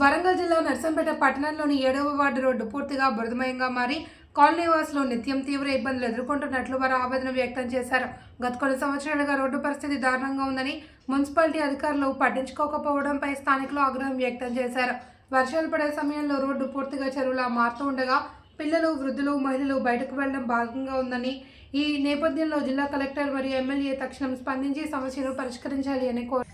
వరంగల్ జిల్లా నర్సంపేట పట్టణంలోని ఏడవ వార్డు రోడ్డు పూర్తిగా బురదమయంగా మారి కాలనీ వాసులు నిత్యం తీవ్ర ఇబ్బందులు ఎదుర్కొంటున్నట్లు వారు ఆవేదన వ్యక్తం చేశారు. గత కొన్ని సంవత్సరాలుగా రోడ్డు పరిస్థితి దారుణంగా ఉందని మున్సిపాలిటీ అధికారులు పట్టించుకోకపోవడంపై స్థానికులు ఆగ్రహం వ్యక్తం చేశారు. వర్షాలు పడే సమయంలో రోడ్డు పూర్తిగా చెరువులా మారుతూ ఉండగా పిల్లలు వృద్ధులు మహిళలు బయటకు వెళ్ళడం భాగంగా ఉందని ఈ నేపథ్యంలో జిల్లా కలెక్టర్ మరియు ఎమ్మెల్యే తక్షణం స్పందించి సమస్యను పరిష్కరించాలి అని కోరారు.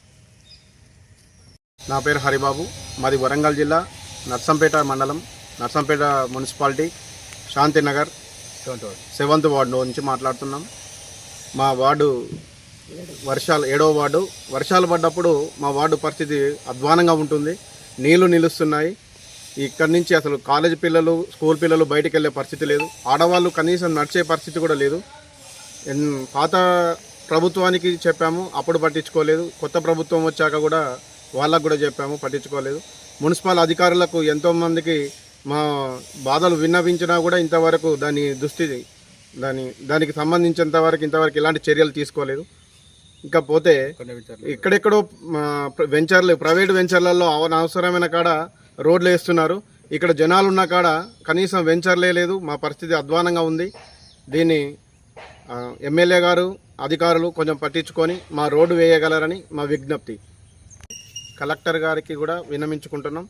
నా పేరు హరిబాబు. మాది వరంగల్ జిల్లా నర్సంపేట మండలం Narsampet municipality Shantinagar seventh ward నుంచి మాట్లాడుతున్నాం. మా వార్డు వర్షాలు ఏడవ వార్డు. వర్షాలు పడ్డప్పుడు మా వార్డు పరిస్థితి అధ్వానంగా ఉంటుంది. నీళ్ళు నిలుస్తున్నాయి. ఇక్కడి నుంచి అసలు కాలేజ్ పిల్లలు స్కూల్ పిల్లలు బయటికి వెళ్ళే పరిస్థితి లేదు. ఆడవాళ్ళు కనీసం నడిచే పరిస్థితి కూడా లేదు. ఎన్- పాత ప్రభుత్వానికి చెప్పాము అప్పుడు పట్టించుకోలేదు. కొత్త ప్రభుత్వం వచ్చాక కూడా వాళ్ళకు కూడా చెప్పాము పట్టించుకోలేదు. మున్సిపల్ అధికారులకు ఎంతోమందికి మా బాధలు విన్నవించినా కూడా ఇంతవరకు దాని దుస్థితి దాని దానికి సంబంధించినంత వరకు ఇంతవరకు ఎలాంటి చర్యలు తీసుకోలేదు. ఇంకా పోతే ఎక్కడెక్కడో వెంచర్లు ప్రైవేట్ వెంచర్లలో అవ- అవసరమైన కాడ రోడ్లు వేస్తున్నారు. ఇక్కడ జనాలు ఉన్న కాడ కనీసం వెంచర్లే లేదు. మా పరిస్థితి అధ్వానంగా ఉంది. దీన్ని ఎమ్మెల్యే గారు అధికారులు కొంచెం పట్టించుకొని మా రోడ్డు వేయగలరని మా విజ్ఞప్తి. కలెక్టర్ గారికి కూడా విన్నమించుకుంటున్నాం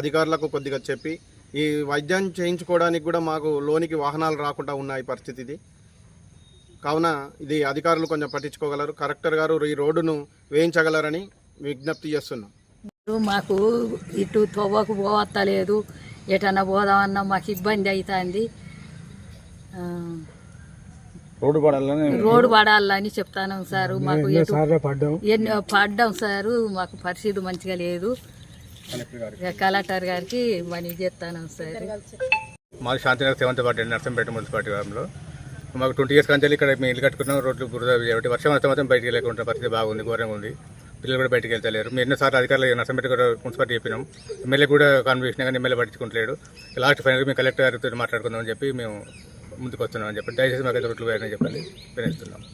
అధికారులకు కొద్దిగా చెప్పి ఈ వైద్యం చేయించుకోవడానికి కూడా మాకు లోనికి వాహనాలు రాకుండా ఉన్నాయి పరిస్థితి ఇది కావున ఇది అధికారులు కొంచెం పట్టించుకోగలరు. కలెక్టర్ గారు ఈ రోడ్డును వేయించగలరని విజ్ఞప్తి చేస్తున్నాం. మాకు ఇటు తవ్వకు పోవత్తలేదు. ఎటన్నా పోదామన్నా మాకు ఇబ్బంది అవుతుంది. రోడ్డు పడాలని రోడ్డు పడాలని చెప్తాను సార్. మాకు ఎన్నో పడ్డాం. సారు. మాకు పరిస్థితి మంచిగా లేదు. కలెక్టర్ గారికి. మనీ చేస్తాను సార్. మాది శాంతినగర్ సెవెంత్ వార్డు అండి నర్సంపేట మున్సిపాలిటీ వారంలో మాకు ట్వంటీ ఇయర్స్ కంటే ఇక్కడ మేము ఇల్లు కట్టుకున్నాం. రోడ్లు బురద కాబట్టి వర్షం వస్తే మాత్రం బయటికి వెళ్ళకుండా పరిస్థితి బాగుంది ఘోరంగా ఉంది. పిల్లలు కూడా బయటికి వెళ్తలేరు. మేము ఎన్నోసార్లు అధికారులు నర్సంపేట కూడా మున్సిపాలిటీ చెప్పినాం. ఎమ్మెల్యే కూడా కాన్వర్సేషన్ కానీ ఎమ్మెల్యే పట్టించుకుంటలేడు. లాస్ట్ ఫైనల్గా మేము కలెక్టర్ గారితో మాట్లాడుకుందామని చెప్పి మేము ముందుకు వస్తున్నామని చెప్పి దయచేసి మాకు రోడ్లు వేయాలని చెప్పండి. వినిస్తున్నాం.